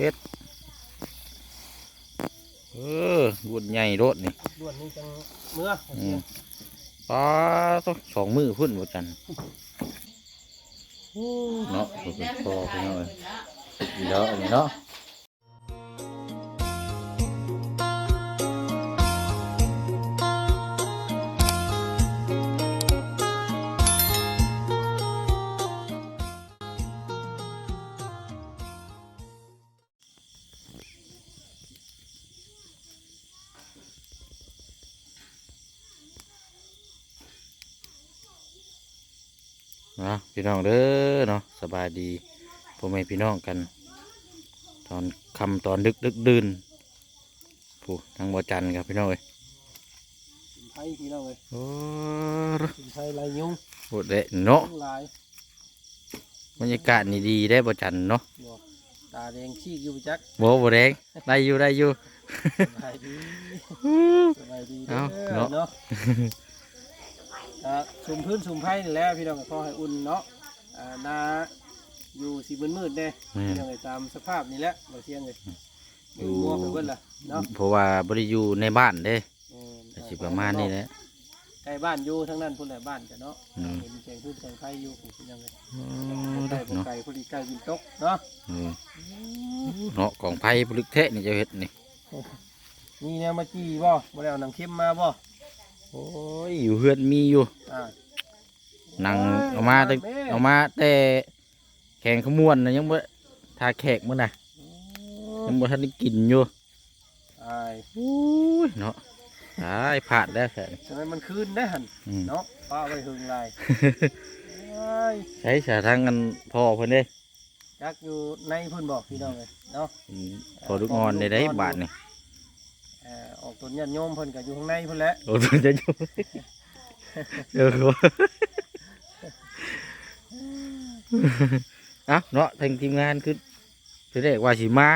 ฮ็ดเออบุญใหญ่รถนี่ด่วนนี่จังเมื่ออืมปลาต้องสองมือพุ่นบ่จันเนาะเป็นพ่อพี่น้อยอีแล้วอันนี้เนาะ พี่น้องเด้อเนาะสบายดีพ่อแม่พี่น้องกัน ตอนคำตอนดึกดึกดื่นผู้ทางบ่จันครับพี่น้องเอ้ยสินไทยพี่น้องเลยโอ้สินไทยลายยุงโหดเละเนาะทั้งหลายบรรยากาศนี่ดีได้บ่จันเนาะบ่ตาแดงชีกอยู่จักบ่บ่แดงได้อยู่ได้อยู่สบายดีสบายดีเด้อเอ้าเนาะเนาะ อ่าสุ่มพื้นสุ่มไผ่นี่แหละพี่น้องก็พอให้อุ่นเนาะอ่านาอยู่สีมืดๆเด้แม่น พี่น้องก็ตามสภาพนี่แหละบ่เที่ยงเลยมือมัวไปเบิดล่ะเนาะเพราะว่าบ่ได้อยู่ในบ้านเด้เออก็สิประมาณนี้แหละ ใกล้บ้านอยู่ทั้งนั้นพุ่นแหละบ้านกันเนาะอืม เห็นแสงพื้นแสงไผ่อยู่พุ่นยังไงโอ้ใกล้บ่เนาะไกลพุ่นอีกใกล้กินตกเนาะอืมเนาะของไผ่ปลึกแท้นี่เจะเฮ็ดนี่ มีแนวมาจี้บ่บ่ได้เอาหนังเข้มมาบ่ โอ้ยอยู่เฮือนมีอยู่อ่านั่งเอามาแต่เอามาแต่แข่งขมวนนะยังบ่ทาแขกมื้อน่ะยังบ่ทันได้กินอยู่อายโอ้ยเนาะตายพลาดแล้วแค่ฉะนั้นมันคืนได้หั่นอืมเนาะป้าไว้หึงลายอ้ายใช้สาทางกันพ่อเพิ่นเด้จักอยู่ในเพิ่นบอกพี่น้องเลยเนาะอืมพอลูกอ่อนได้ได้บาทนี่เอ่อออกต้นญาติโยมเพิ่นก็อยู่ข้างในเพิ่นแหละโอ้ตัวจะอยู่ เออเอ้าเนาะทางทีมงานคือจะได้ว่าสิมา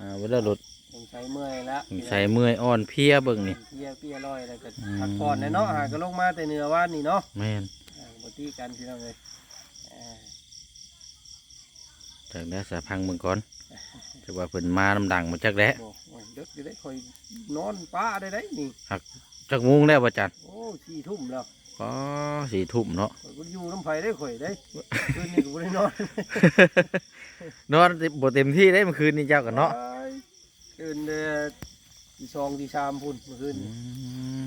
อ่าเวลารถสงสัยเมื่อยแล้วใส่เมื่อยอ่อนเพลียเบิ่งนี่ เพียเพียลอยแล้วก็อืม พักผ่อนแน่เนาะหาก็ลงมาแต่เหนือว่านนี่เนาะแม่นอ่าบ่ตีกันพี่น้องเลยอ่า จากได้สาพังเบิ่งก่อนจะว่าเพิ่นมาน้ำดังมาจักแล้วบ่โอ้ยดึกอยู่ได้ค่อยนอนป้าได้ได้นี่จักมุงแล้วบ่จันโอ้สี่ทุ่มแล้วอ๋อสี่ทุ่มเนาะข่อยก็อยู่น้ำไผ่ได้ข่อยได้คืนนี้ก็บ่ได้นอนนอนบ่เต็มที่ได้เมื่อคืนนี้เจ้ากันเนาะอ้ยตื่นเด้อตีสองตีสามพุ่นเมื่อคืนอืม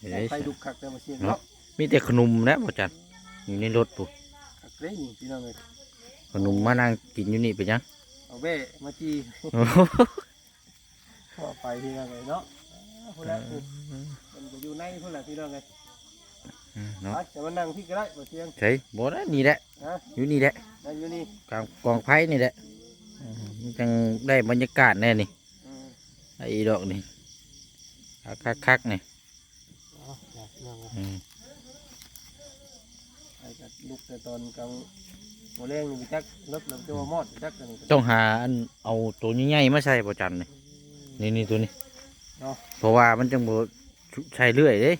เฮ้ยไฟดุกคักแต่มาเสียงเนาะเนาะมีแต่ขนมนะบ่จันอยู่ในรถปุ๊คักเลยนี่พี่น้องเลย ขนมมานั่งกินอยู่นี่ไปยังเอาเบ้มาจีพอไปพี่น้องเลยเนาะอ้าวพุ่นละพุ่นมันก็อยู่ในพุ่นละพี่น้องเลยเนาะไปจะมานั่งพี่ก็ได้มาเสียงใช่บ่ได้นี่แหละนะอยู่นี่แหละนั่งอยู่นี่กลางกองไผ่นี่แหละอืมมันจังได้บรรยากาศแน่นี่อืมไอ้ดอกนี่คักคักๆนี่เอาอยากนั่งเลยอืมไปกับลุกแต่ตอนกลาง โมแรงนี่มีจักรถเราจะว่ามอดจักกันนี่ต้องหาอันเอาตัวใหญ่ๆมาใส่บ่จันนี่นี่นี่ตัวนี้เนาะเพราะว่ามันจังบ่ใช้เรื่อยเด้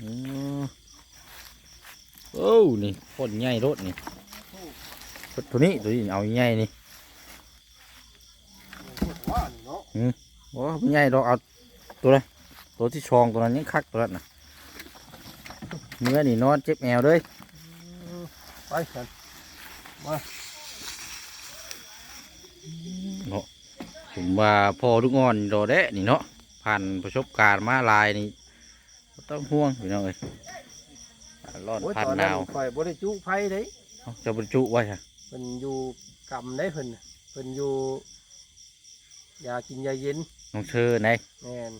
อืมโอ้นี่โคตรใหญ่รถนี่ตัวนี้ตัวนี้เอาใหญ่นี่ว่านี่เนาะโอ้ไม่ใหญ่ดอกเอาตัวเลยตัวที่ชองตัวนั้นยังคักตัวนั้นนะ เมื่อนี่นอนเจ็บแอวเลยไปกันเนาะผมว่าพอลูกอ่อนรอแด้นี่เนาะผ่านประสบการณ์มาหลายนี่บ่ต้องห่วงพี่น้องเอ้ยอ่ารอดโอ้ยผ่านตอนหนั้นนาวข่อยบ่ได้จุไฟเด้เอ้าจะบรรจุไว้ฮะเพิ่นอยู่กำได้เพิ่นน่ะเพิ่นอยู่ยากินยาเย็นน้องเชอไหนแม่น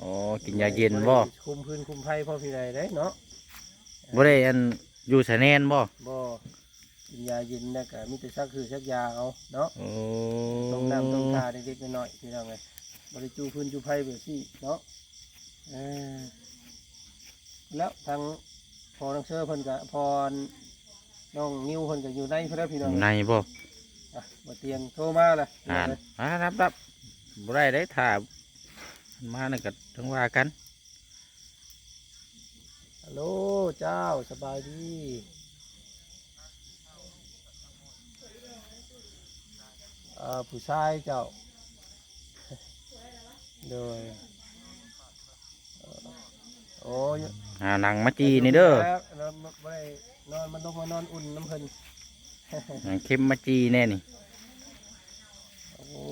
อ๋อกินยาเย็นบ่ได้คุมพื้นคุมไฟพ่อพี่ใดได้เนาะ บ่ได้อันอยู่สะแนนบ่บ่กินยาเย็นนะก็มีแต่ซักคือซักยาเอาเนาะโอ้ต้องน้ำต้องทาเด็กๆน้อยๆพี่น้องเลยบ่ได้จูพื้นจูไฟแบบนี้เนาะเออแล้วทางพอนังเชื่อเพิ่นก็พอน้องนิวเพิ่นก็อยู่ในเพิ่นแล้วพี่อน้องยู่เอ้ยในบ่อะบ่เตียงโทรมาเลยอ่านอ่ารับรับบ่ได้ได้ถ้ามานี่ก็ต้องว่ากันฮัล โลเจ้าสบายดีผู้ชายเจ้า โดยโอ้ยนังมาจีนี่เด้อนอนมันต้องมานอนอุ่นน้ำเพิ่น หนังเข้มมาจีแน่นี่ โอ้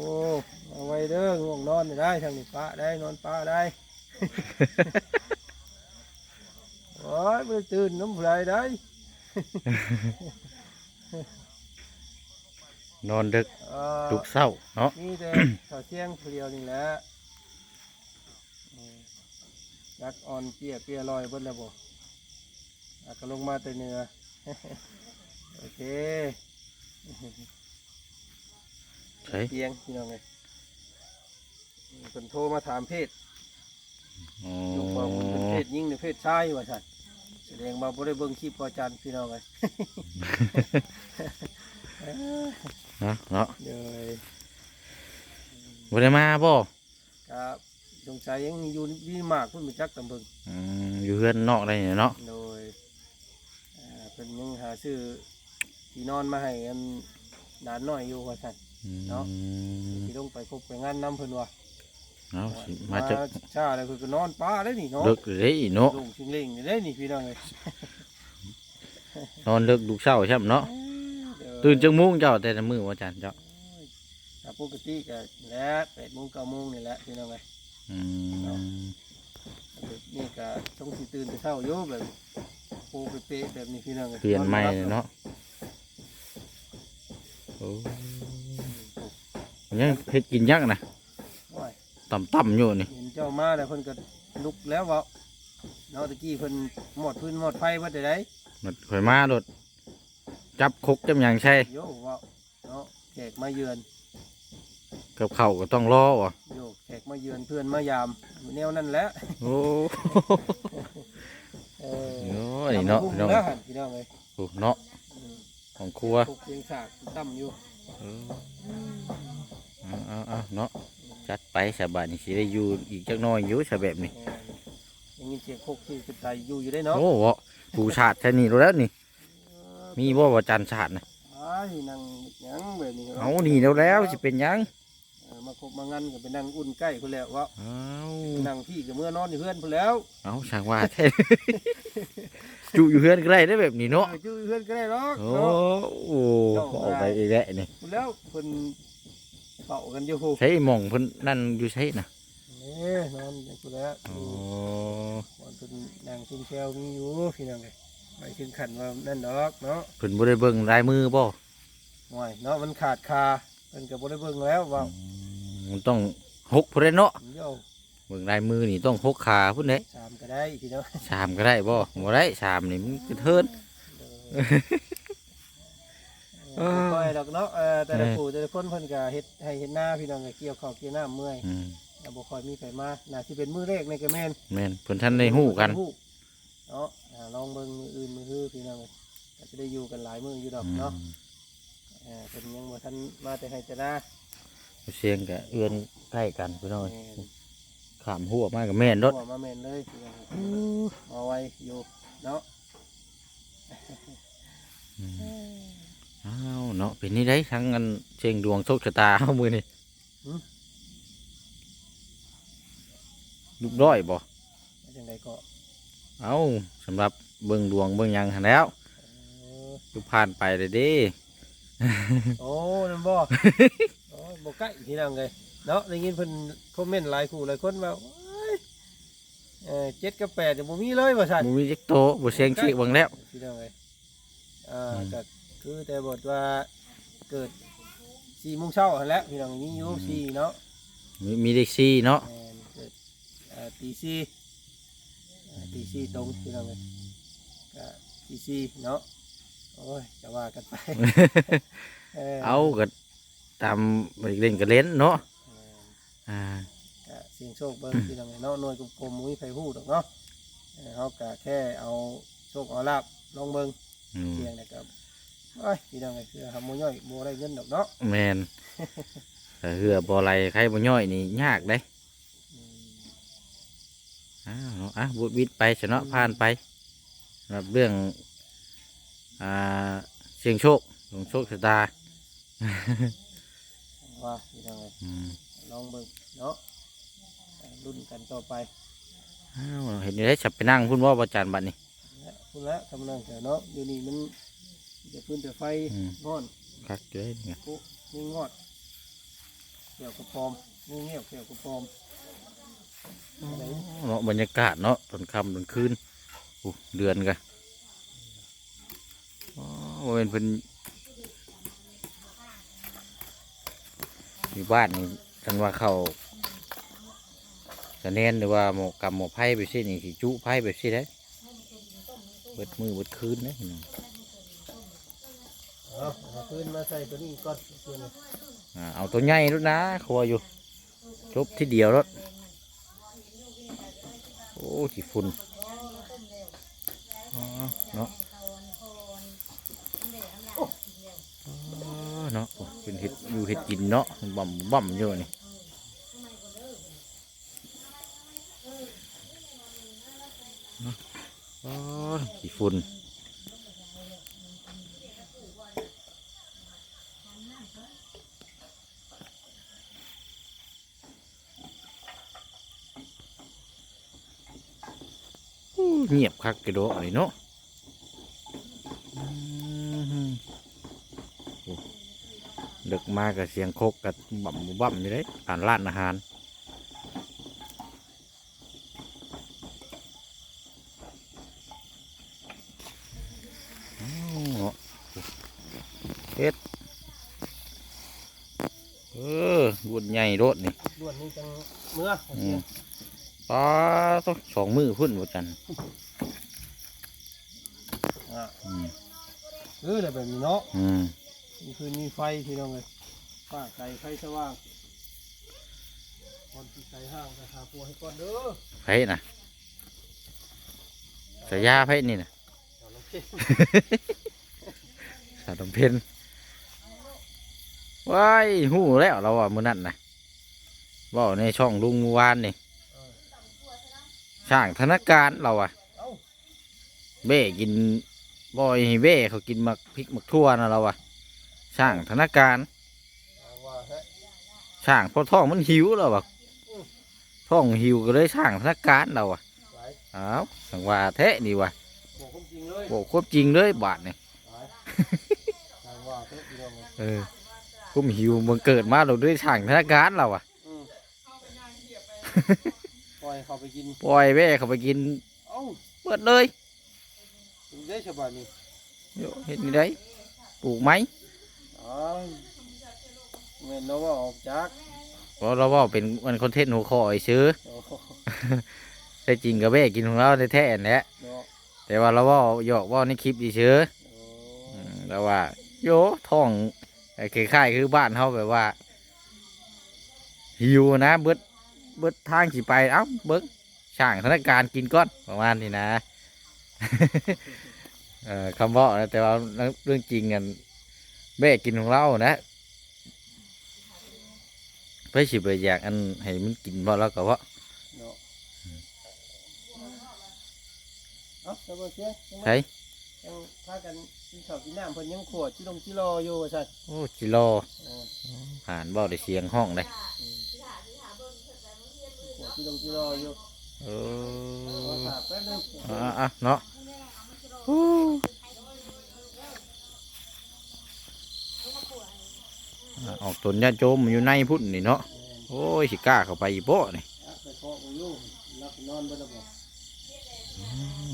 เอาไว้เด้อง่วงนอนไม่ได้ทางนี้ป้าได้นอนป้าได้ อ้ยไม่ได้ตื่นน้ำผู้ใดได้ นอนดึกเอ่อลุกเศร้าเนาะนี่แต่ข้าวเที่ยงผู้เดียวนี่แหละอืมยักอ่อนเปียเปียลอยเบนแล้วบ่อักก็ลงมาแต่เหนือโอเคใช่เตียงพี่น้องเลยเพิ่นโทรมาถามเพศโอ้ลูกว่าเพิ่นเป็นเพศหญิงหรือเพศชายว่าซั่น แสดงว่าบ่ได้เบิ่งคลิปพออาจารย์พี่น้องเลยเนาะเนาะเดี๋ยวบ่ได้มาบ่ครับสงสัยยังอยู่ดีมากเพิ่นบ่จักตำเบิงอืมอยู่เฮือนนอกได้เนี่ยเนาะโดยอ่าเพิ่นยังหาซื้อที่นอนมาให้อันหลานน้อยอยู่ว่าซั่นอืมเนาะสิลงไปพบไปงานนํเพิ่นว่า เอาสิมาจะช้าแล้วเพิ่นก็นอนป้าได้นี่เนาะเลิกเลยเนาะลงชิงเล่งนี่ได้นี่พี่น้องเอ้ยนอนเลิกดูเศร้าใช่ไหมเนาะเดี๋ยวตื่นจังมุ้งเจ้าแต่ละมือว่าจันเจ้าถ้าปกติก็แล้ว8โมง9โมงนี่แหละพี่น้องเอ้ยอืมนี่ก็ต้องสิตื่นแต่เช้าอยู่แบบโปเป๊ะๆแบบนี้พี่น้องอ้เปลี่ยนใหม่อเลยรับเนาะโอ้ยังเฮ็ดกินยักนะโอ้ย ต่ำๆอยู่นี่เห็นเจ้ามาแล้วเพิ่นก็ลุกแล้วเว่าเนาะตะกี้เพิ่นหมดพื้นหมดไฟว่าแต่ไดมันข่อยมาโดดจับคกจับหยังใช่โยเว่าเนาะแขกมาเยือนกับเข่าวก็ต้องรอวะโยแขกมาเยือนเพื่อนมายามแนวนั่นแหละโอ้เออโอ้ยเนาะพุ่งเนาะแล้วหั่นพี่น้องเอ้ยโอ้เนาะอืมของครัว พวกเพียงสากตั้มอยู่เออเอาเอาเอาเนาะ จัดไปสบายนี่สิได้อยู่อีกจักหน้อยอยู่สแบบนี้เออยังยินเสียงโคกที่กระจายอยู่อยู่ได้เนาะโอ้โหปูชาติแค่นี้รู้แล้วนี่ มีบ่ว่าจันชาตินะอ้ายนั่งหยังแบบนี้เอานี่แล้วแล้วสิเป็นหยังเออมาคบมางานก็ไปนั่งอุ่นใกล้คนแล้วว่าเอานั่งพี่กับเมื่อนอนอยู่เพื่อนพุ่นแล้วเอาช่างว่าแท้ จุอยู่เฮือนก็ได้ได้แบบนี้เนาะอออยู่เพื่อนก็ได้หรอกโอ้เนาะโหออกไปอีกแล้วนี่ พุ่นแล้วเพิ่น เป่ากันอยู่ใช้หม่องเพิ่นนั่นอยู่ใช้นะนี่นอนอยู่พุ่นแล้วโอ้วันเพิ่นนั่งชิงแซวมีอยู่พี่น้องเลยไปถึงขันว่านั่นดอกเนาะเพิ่นบ่ได้เบิ่งลายมือบ่ห่วยเนาะมันขาดคาเพิ่นก็บ่ได้เบิ่งแล้วว่ามันต้องหกพุ่นเด้เนาะโยเบิ่งลายมือนี่ต้องหกขาพุ่นเด้สามก็ได้พี่น้องชามก็ได้บ่บ่ได้ชามนี่มันกระเทินเออบ่ค่อย ดอกเนาะเออแต่ละผู้แต่ละคนเพิ่นก็เฮ็ดให้เฮ็ดหน้าพี่น้องก็เกี่ยวข้าวเกี่ยวน้ำเมื่อยอืมแต่บ่ค่อยมีไผมาน่าสิเป็นมื้อแรกในกระแม่นแม่นเพิ่นท่านได้ฮู้กัน ฮู้เนาะอ่าลองเบิ่งมืออื่นมือฮื้อพี่น้องเอ้ยก็จะได้อยู่กันหลายมื้ออยู่ดอกเนาะเออเพิ่นยังบ่ทันมาแต่ให้แต่หน้าเสียงก็เอื้อนใกล้กันพี่น้องแม่นขามหัวมากับแม่นรถหัวมาแม่นเลยพี่น้องเอ้ยเอาไว้อยู่เนาะอ้าวเนาะเป็นนี่ได้ทั้งอันเชียงดวงโชคชะตาเฮามือนี่ลูกร้อยบ่จังไดก็เอาสำหรับเบิ่งดวงเบิ่งหยังหันแล้วเอออยู่ผ่านไปเลยเดิโอ้นั่นบ่ โอ้บ่ใกล้พี่น้องเลยเนาะได้ยินเพิ่นคอมเมนต์หลายคู่หลายคนว่าโอ้ยเออ7กับ8เนี่ยบ่มีเลยว่าซั่นบ่มีจักโตบ่เสียงเชียกเบิ่งแล้วพี่น้องเลยอ่าอืมก็ คือแต่บทว่าเกิด4โมงเช้าหั่นแหล้วพี่น้องมีอยู่สี่เนาะมีมีเลขซี่เนาะแม่นเกิดอ่าตีสี่อ่าตีสี่ตรงพี่น้องเลยก็ตีสี่เนาะโอ้ยจะว่ากันไปเอาก็ตามเล่นก็เล่นเนาะแม่น อ่า ก็เสียงโชคเบิ้งพี่น้องเนาะหน่วยกลมๆมุ้ยไฟหูดอกเนาะเออเขาก็แค่เอาโชคเอาลาบลองเบิ้งอืม เสียงนะครับ โอ้ยพี่น้องไอ้คือทำมุ้ยย่อยโมได้เงินดอกเนาะแม่นแต่เหือบ่ไหลใครบ่ย่อยนี่ยากเด้อืมอ้าวเนาะอะบุดวิดไปชนะผ่านไปสำหรับเรื่องอ่าเสียงโชคดวงโชคชะตาว่าพี่น้องเลยอืมลองเบิ่งเนาะอ่ารุ่นกันต่อไปอ้าวเห็นอยู่ได้ฉับไปนั่งพุ่นว่าอาจารย์บัดนี้และพูดแล้วกำลังแต่เนาะอยู่นี่มัน จะพื้นแต่ไฟอืมงอนคักเลยนี่ไงปุ๊นี่งอดเกี่ยวกับปอมนี่เงี้ยวเกี่ยวกับปอมอะไรเนาะบรรยากาศเนาะตอนค่ำตอนคืนอู้เดือนกันอ๋อบ่เป็นเพิ่นอยู่บ้านนี่กันว่าเขาจะเน้นหรือว่าหมกกำหมกไผ่ไปสินี่สิจุไผ่ไปสิได้เบิดมือเบิดคืนนะพี่น้อง เอาเอาพื้นมาใส่ตัวนี้ก่อนเพื่อนอ่าเอาตัวใหญ่รถนะครัวอยู่จบที่เดียวรถโอ้ขี้ฝุ่นอ๋อเนาะอ๋อเนาะโอ้เป็นเห็ดอยู่เห็ดกินเนาะบ่มบ่มอยู่นี่เนาะอ๋อขี้ฝุ่น เงียบคักกระโดดเลยเนาะอืมโอ้เดึกมากับเสียงโคกกับบ่ำบ่ำอยู่เลยอ่านร้านอาหารอ้าวเนาะเฮ็ดเออบุญใหญ่รถนี่ด่วนนี่จังเมื่อโอเคอืม ปลาต้องสองมือพุ่นหมดกันอะอืมเออแต่แบบนี้เนาะอืมมีคืนมีไฟพี่น้องเลยป้าไก่ไฟสว่างก่อนที่ไก่ห้างไปหาปัวให้ก่อนเด้อไผ่น่ะสายยาไผ่นี่น่ะ เอาน้ำเค็มสาดำเพนว้ายหูแล้วเราว่ามื้อนั้นนะว่าในช่องลุงเมื่อวานนี่เออ ช่างธนาการเราอะเอ้าเบ้กินบ่อยให้เบ้เขากินมักพริกมักทั่วนะเราอะช่างธนาการเอาว่าฮะช่างเพราะท้องมันหิวเราอะอืมท้องหิวก็เลยช่างธนาการเราอะหลายอ้าวสังว่าแท้นี่วะบอกความจริงเลยบอกควบจริงเลยบาทนี่หลายทางว่าเถอะพี่น้องเลยเออกุ้มหิวมันเกิดมาเราด้วยช่างธนาการเราอะอืม ปล่อยเขาไปกิน ปล่อยเบ้เขาไปกินเอ้าเปิดเลยถึงได้ฉบับนี้โยเห็นนี่ได้ปลูกไหมอ๋อเงินเราว่าออกจากเพราะเราว่าเป็นมันคอนเทนต์หัวข้อไอ้ซื้อโอ้โหแต่จริงกับแม่กินของเราในแท้ๆแหละเนาะแต่ว่าเราว่าหยอกว่าในคลิปดีซื้อโอ้อืมแล้วว่า โยท้องไอ้คล้ายๆคือบ้านเขาแบบว่าหิวนะเบิด เบิดทางสิไปเอ้าเบิ้งช่างธนาการกินก้อนประมาณนี้นะเออคำบอกนะแต่ว่าเรื่องจริงกันแม่กินของเรานะเพื่อสิไปอยากอันให้มันกินเพราะแล้วก็ว่าเนาะเอ้าแล้วบ่เสียยังใช่ยังพากันกินข้าวกินน้ำเพิ่นยังขวดจิลงจิรออยู่ว่าซั่นโอ้จิโลโอ้ผ่านบ่ได้เสียงห้องเลย อืมขวดจิลงจิรออยู่เอออถามแป๊บนึงอะอะเนาะออกตนญาติโจมอยู่ในพุ่นนี่เนาะโอ้ยสิกล้าเข้าไปอีโป้นี่อะไปเคาะบ่อยู่รับไปนอนบ่ได้บ่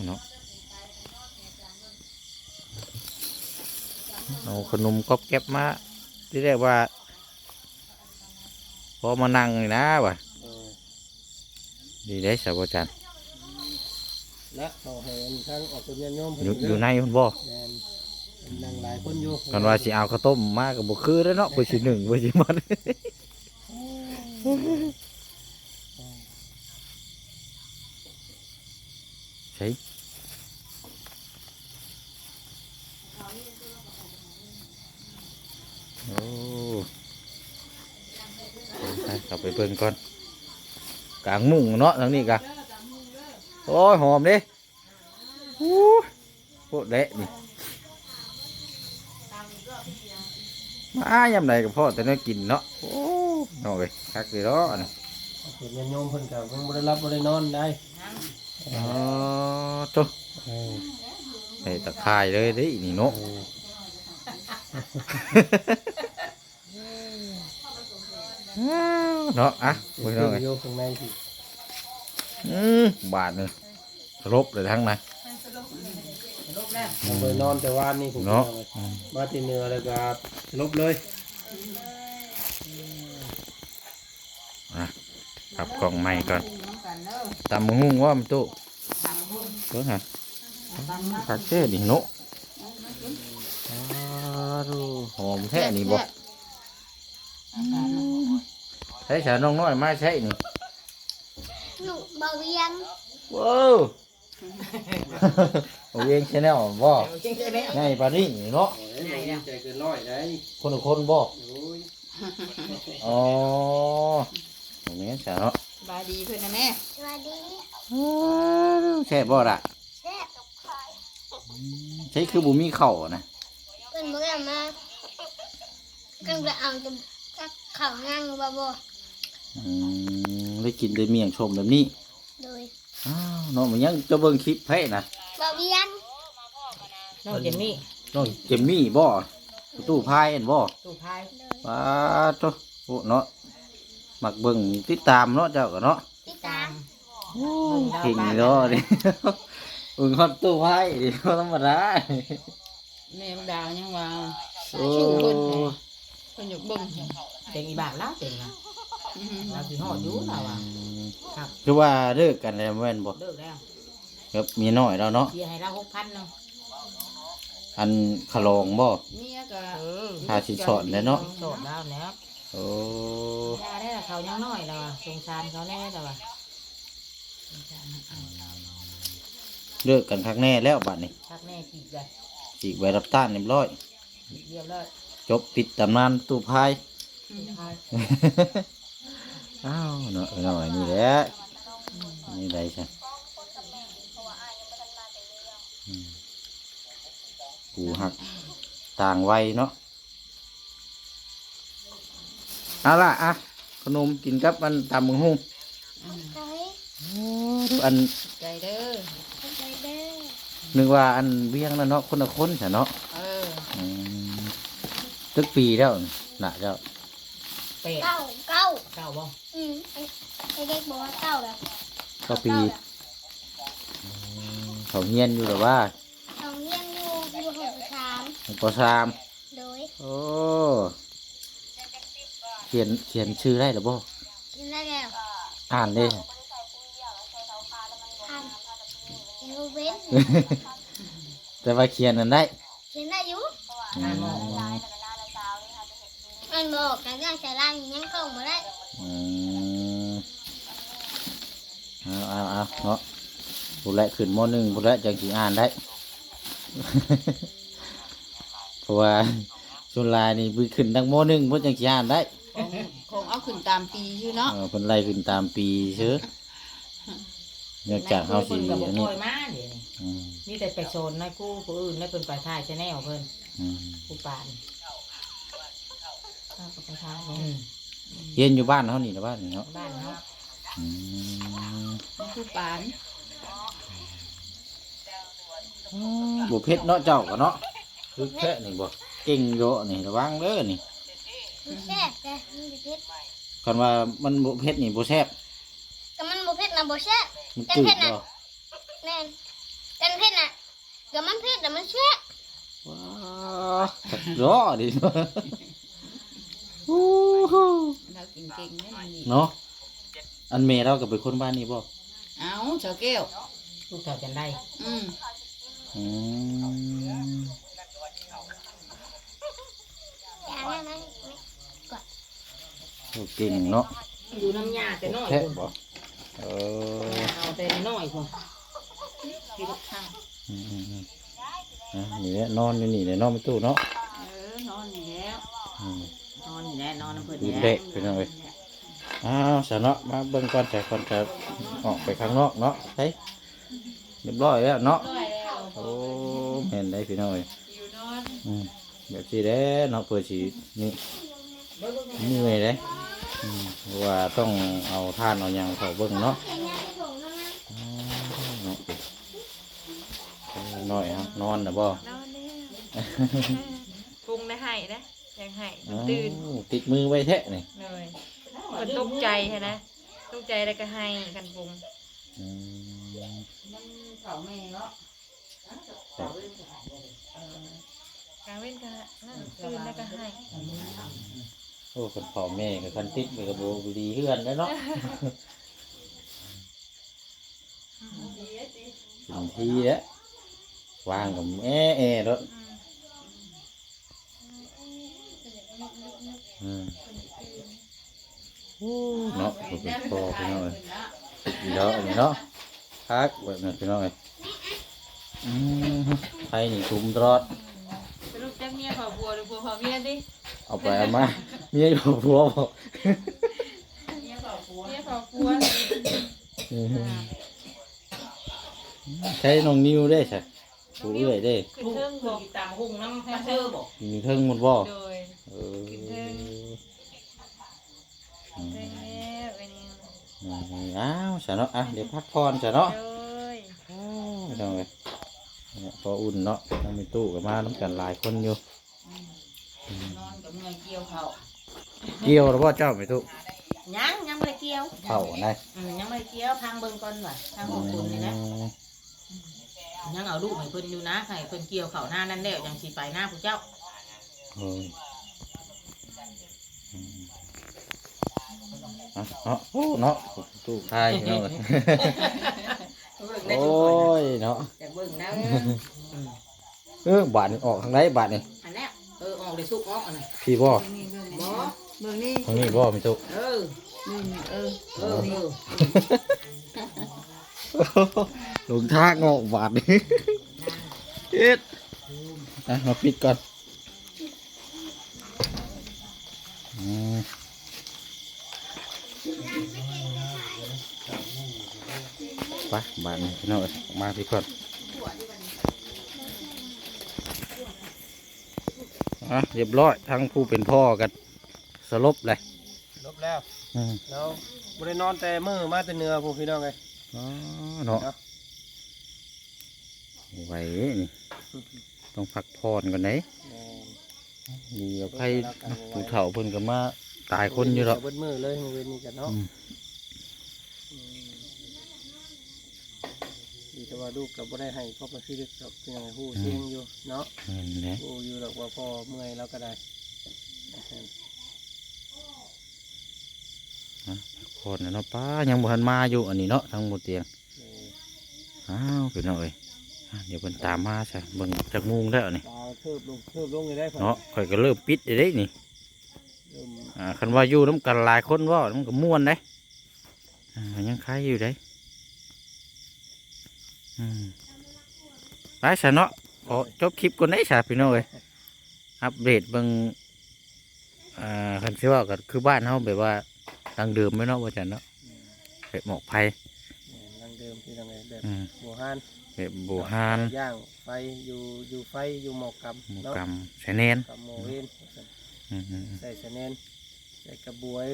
เนาะเอาขนมก๊อบแก๊บมาที่เรียกว่าพอมานั่งนี่นะวะ ดีได้สาวจันทร์และเขาให้อันทางออกเป็นญาติโยมอยู่เพิ่นอยู่ในพุ่นบ่แม่นนั่งหลายคนอยู่กันว่าสิเอาข้าวต้มมากับบุคือแล้วเนาะไปสิหนึ่งไปสิมันใช่โอ้ไปกลับไปเบิ่งก่อน กลางมุ้งเนาะทางนี้กะโอ้ยหอมเดิโอ้ยโคตรเละนี่มายำใดกับพ่อแต่เนื้อกินเนาะโอ้น้อยคักเลยเนาะนี่เห็นญาติโยมเพิ่นก็เพิ่นบ่ได้รับบ่ได้นอนได้อ๋อตัวเออใส่ตะไคร้เลยเดินี่เนาะ เออเนาะอะเพิ่คุนยเนาะไงอยู่ข้างในสิอืมบาทหนึงสลบเลยทั้งนั้นเราไปนอนแต่ว่านนี่ผมเนาะมาที่เหนือแล้วก็ลบเลยขับกล่องใหม่ก่อนตำมะฮุ่งว่ามันตู้เพิ่งฮะผักเท่ดิเนาะอ้าวหอมแท้นี่บ่ ใช้ฉาน้องน้อยมาใช่นี่หนูเบาเวียงว้าวโอ้ยงชแนลบ่ง่ายปานนี้เนาะใจเกินร้อยได้คนละคนบ่โอ้ยอ๋อตรงนี้ฉาเนาะบายดีเพื่อนนะแม่สวัสดีแช่บบ่ล่ะแซ่บใช้คือบุมีเข่านะเพิ่นบ่ได้มากันไปเอาจะจักข้าวนั่งบ่บ่ อืมได้กินได้เมี่ยงชมแบบนี้โดยอ้าวน้องมันยังจะเบิ่งคลิปให้นะเบาเวียงน้องเจนนี่น้องเจมมี่บ่ตู้พายเห็นบ่ตู้พายโดยป้าโตโอ้เนาะมักเบิ่งติดตามเนาะเจ้าก็เนาะติดตามเก่งเนาะดิเบิ่งฮอดตู้พายดิบ่ธรรมดาแม่บักดาวยังว่าโอ้ชื่อเพิ่นไงเพิ่นอยากเบิ่งเต็งอีบาทแล้วเต็งนะ เราสิฮอดอยู่เราอะครับคือว่าเลิกกันแล้วแม่นบ่เลิกแล้วครับเมียน้อยแล้วเนาะเสียให้เราหกพันเนาะอันขะลองบ่เมียก็เออค่าสินสอดแล้วเนาะสอดแล้วแล้วโอ้ยาได้ละเขายังน้อยแล้วอะสงสารเขาแน่แล้วอะสงสารเอาเลิกกันครั้งแน่แล้วบัดนี้ทักแม่จีบเลยจีกใบรับต้านเรียบร้อยเรียบร้อยจบปิดตำนานตู้พายตู้พาย อ้าวเนาะหน่อยนี่แหละนี่ได้ใช่อืมกูหักต่างวัยเนาะเอาล่ะอะขนมกินกับมันตำมึงหุ้งใจอันใจเด้อใจเด้อนึกว่าอันเวียงแล้วเนาะคนละคนใช่เนาะเอออืมตึกปีแล้วน่ะเจ้า เป็ดเก้าเก้าเก้าบ่อืมไอ้ไอ้เด็กบอกว่าเก้าแล้วก็ปีเขาเฮียนอยู่แต่ว่าเขาเรียนอยู่อยู่หกสามปสามโดยโอ้เขียนเขียนชื่อได้หรือบ่กินได้แล้วอ่านได้อ่านเอวเว้นแต่ว่าเขียนนั้นได้เขียนได้อยู่อืมมันบอกแต่เรื่อง ใส่ล่างยังเข้ามาได้อืมเอาเอาเอาเนาะบุแลขึ้นมหนึ่งบุแลจังสีอ่านได้ เพราะว่าส่วนหลายนี่บืขึ้นตั้งมหนึ่งเพื่อจังสีอ่านได้คงคงเอาขึ้นตามปีอยู่เนาะเออเพิ่นไล่ขึ้นตามปีเชื้อเนื่องจากเขาสีนกับอันบ่นี้ค่อยมาเดี๋ยวนี้อืมมีแต่ไปโซนในกู้ผู้อื่นได้เพิ่นไปถ่ายชแนลเพิ่นอืมผู้ปาน เอาไปถ่ายอืมเรียนอยู่บ้านเขานี่นะบ้านนี่เนาะบ้านเนาะอืมนี่ผู้ปานบุเพชรเนาะเจ้าก็เนาะคือแค่นี่บ่เก่งโยอะนี่ระวังเด้อนี่มันแซ่บแต่มันบ่เผ็ดคันว่ามันบุเพชรนี่บ่แซ่บก็มันบ่เผ็ดนะบ่แซ่บมันจืดบ่แม่นกันเผ็ดน่ะก็มันเผ็ดแต่มันแซ่บว้าวรอดิโอ้โหเรา กินเก่งได้ดีเนาะอันเมเราก็เป็นคนบ้านนี้บ่เอาเจ้าแก้วลูกเฒ่าจันได้อืมอืมอย่าแม่มันโอ้เก่งเนาะอยู่น้ำยาแต่น้อยแท้พุ่นบ่เออเอาแต่น้อยพุ่นพี่ลูกข้างอืมอืมอืมอะนี่แหละนอนอยู่นี่แหละนอนไม่ตู้เนาะเออนอนอยู่แล้ว อืมน อนอยู่แล้วนอนน้ำเพิ่นดูแล้วเด็กไปหน่อยอ้าวสะเนาะมาเบิ่งก่อนแต่ก่อนจะออกไปข้างนอกเนาะเฮ้ยเรียบร้อยแล้วเนาะร้อยแล้วโอ้เห็นได้พี่น้อยอยู่นอนอืมแบบสิเด้เนาะเพื่อสินี่เมื่อยเด้อืมเพราะว่าต้องเอาท่านเอาหยังเข้าเบิ่งเนาะอ๋อเนาะเออน้อยฮะนอนน่ะบ่นอนแล้วปรุงได้ให้นะ ยังให้อ้าวตื่นติดมือไว้แท้นี่เลยมันตกใจใช่นะตกใจแล้วก็ให้กันปรุงอืมเขาแม่เนาะกลางเว้นก็นั่นตื่นแล้วก็ให้โอ้คนพ่อแม่กับคันติดไปกับโบบุรีเฮือนแล้วเนาะกินทีแล้ววางกับแอ่แอ่รถอืม อืม เนาะผมเป็นพ่อพี่น้องเอ้ยดีแล้วอันนี้เนาะพักแบบนั้นพี่น้องเอ้ยอืมไทยนี่ชุมตลอดสรุปจะเมียขอบัวหรือบัวขอเมียดิเอาไปเอามาเมียอยู่ผัวบอกเมียขอบัวเมียขอบัวใช้น้องนิ้วได้ใช่ผู้เอื้อยได้ขึ้นเทิงบอกตามหุ่งน้ำมาเธอบอกอยู่เทิงหมดบ่โดย เออขึ้นเทิงอืมเทิงแล้วอันนี้อ้าวฉันเนาะอะเดี๋ยวพักผ่อนฉันเนาะโดยไม่ต้องเลยเนี่ยพออุ่นเนาะต้องมีตู้กับมาน้ำกันหลายคนอยู่นอนกับเงินเกี่ยวเขาเกี่ยวแล้วพ่อเจ้าไปตู้ยังยังไม่เกี่ยวเข่าไหนอืมยังไม่เกี่ยวทางเบิ่งก่อนว่ะทางของคุณนี่นะยังเอาลูกให้เพิ่นอยู่นะให้เพิ่นเกี่ยวเขาหน้านั่นแล้วยังสิไปหน้าผู้เจ้า เอออืมอะ เนาะโอ้เนาะตู้ทายเนาะโอ้ยเนาะจากเบิ่งนะเออบาทนี่ออกทางไหนบาทนี่อันเนี้ยเออออกได้สุกออกอันนั้นพี่บ่บ่เมืองนี้ทางนี้บ่มีตู้เออนี่เออเออเออหลงทางออกบาทนี่เอ็ดอะมาปิดก่อนอืม ไปบาทนี่พี่น้องเอ้ยออกมาพี่ก่อนอะเรียบร้อยทั้งผู้เป็นพ่อกันสลบเลยลบแล้วอืมแล้วบ่ได้นอนแต่มือมาแต่เหนือพวกพี่น้องเลยอ๋อเนาะเนาะไหวนี่ต้องพักผ่อนก่อนไหนแม่นดีกับใครผู้เฒ่าเพิ่นก็มาตายคนอยู่หรอกเบิดมือเลยมื้อเว้นนี้กันเนาะ อืม อืม ดีแต่ว่าลูกก็บ่ได้ให้พ่อประสิทธิ์ดอกพี่น้องให้ฮู้เสียงอยู่เนาะนั่นแหละฮู้อยู่ดอกว่าพ่อเมื่อยแล้วก็ได้พักผ่อนนะเนาะป้ายังบ่ทันมาอยู่อันนี้เนาะทั้งหมดเตียงเอออ้าวพี่น้องเอ้ยอะเดี๋ยวเพิ่นตามมาซะเบิ่งจักมุงแล้วนี่ดาวเทิบลงเทิบลงเลยได้พ่อเนาะข่อยก็เริ่มปิดได้เด้นี่เริ่มอ่าคันว่าอยู่นํกันหลายคนเว่ามันก็ม่วนเด้อ่ายังคล้ายอยู่เด้อืม ไปซะเนาะขอจบคลิปก่อนได้ซะพี่น้องเอ้ยอัปเดตเบิ่งอ่าคันสิว่าก็คือบ้านเฮาแบบว่าดังเดิมไหมเนาะว่าจันเนาะแบบหมอกไผ่แม่นรังเดิมพี่น้องเลยแบบอืมบัวฮานแบบโบฮานย่างไฟอยู่อยู่ไฟอยู่หมอกกำหมูเนาะกำใส่เนนกับโมเวนอืมอืมอืมใส่ชะเนนใส่กระบวย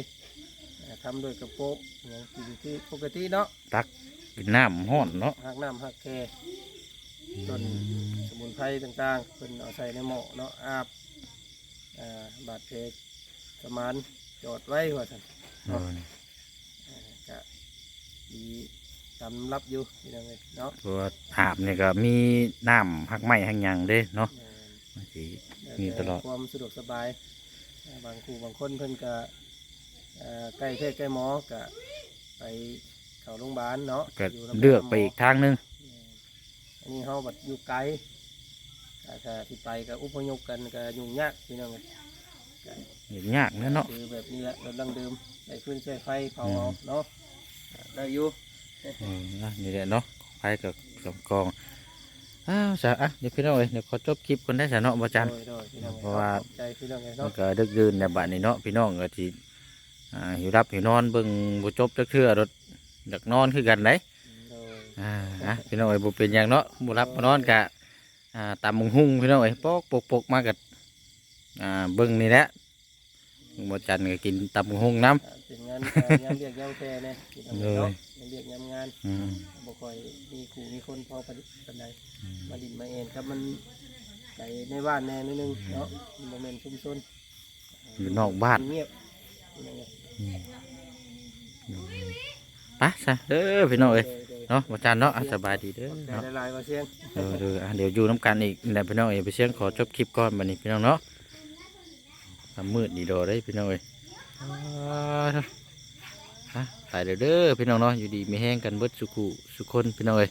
เอ่อทำโดวยกระโปะอย่างกินที่ปกติเนาะกิ นน้ำห้อนเนาะหักน้ำหักแคต้นสมุนไพรต่างๆเพิ่นเอาใส่ในหม้อเนาะอาบอ่าบาดแผลสมานจอดไว้ว่าซั่นเอออ่าก็ดีสำรับอยู่พี่น้องเลยเนาะตัวอาบเนี่ยก็มีน้ำหักไม้หักหยังเด้เนาะเอ่อมันสิแล้วมีตลอด ความสะดวกสบายอ่าบางครูบางคนเพิ่นก็เอ่อใกล้แพทย์ใกล้หมอก็ไป เข้าโรงพยาบาลเนาะก็ยู่นำเลือกไปอีกทางหนึงอันนี้เฮาบัดอยู่ไกลถ้าถ้าที่ไปก็อุปยกกันก็ยุ่งยากพี่น้องเอ้ยเห็นยากเนาะเนาะ คือแบบนี้แหละเราดังเดิมใส่ฟืนใส่ไฟเผาเอาเนาะได้อยู่เออนะนี่แหละเนาะไฟกับสองกองอ้าวจ้ะอะเดี๋ยวพี่น้องเอ้ยเดี๋ยวขอจบคลิปคนได้สะเนาะบ่จัน โดยโดยพี่น้องเพราะว่า ขอบใจพี่น้องเอ้ยมันเนาะก็ดึกดื่นในบ้านนี้เนาะพี่น้องก็สิอ่าหิวรับหิวนอนเบิ่งบ่จบจักเทื่อรถ อยากนอนคือกันเด้โดยอ่าอะพี่น้องเอ้ยบ่เป็นหยังเนาะบ่รับบ่นอนกะอ่าตามมุงหุ่งพี่น้องเอ้ยปอกปกปกมากับอ่าเบิ่งนี่แหละบ่จันก็กินตำบักหงน้อ่าเป็นงานการงานเรียกยามแค่เนี่ยพี่น้องเลเนาะยงานเรียกยามงานำอืมบ่ค่อยมีครูมีคนพอประดิษฐ์ปานใดมาดินมาเองครับมันไก่ในบ้านแน่นิดนึงเนาะมันบ่แม่นชุมชนอยู่นอกบ้านเงียบ พี่น้องเอ้ยไปซะเด้อพี่น้องเอ้ยเนาะมาจานเนาะสบายดีเด้อเนาะเออเดี๋ยวอะเดี๋ยวอยู่น้ำกันอีกนี่แหละพี่น้องเอ้ยไปเชียงขอจบคลิปก่อนบัดนี้พี่น้องเนาะทำมืดดีดอได้พี่น้องเอ้ยอ่าฮะตายเด้อเด้อพี่น้องเนาะอยู่ดีไม่แห้งกันเบิดสุขุสุคนพี่น้องเอ้ย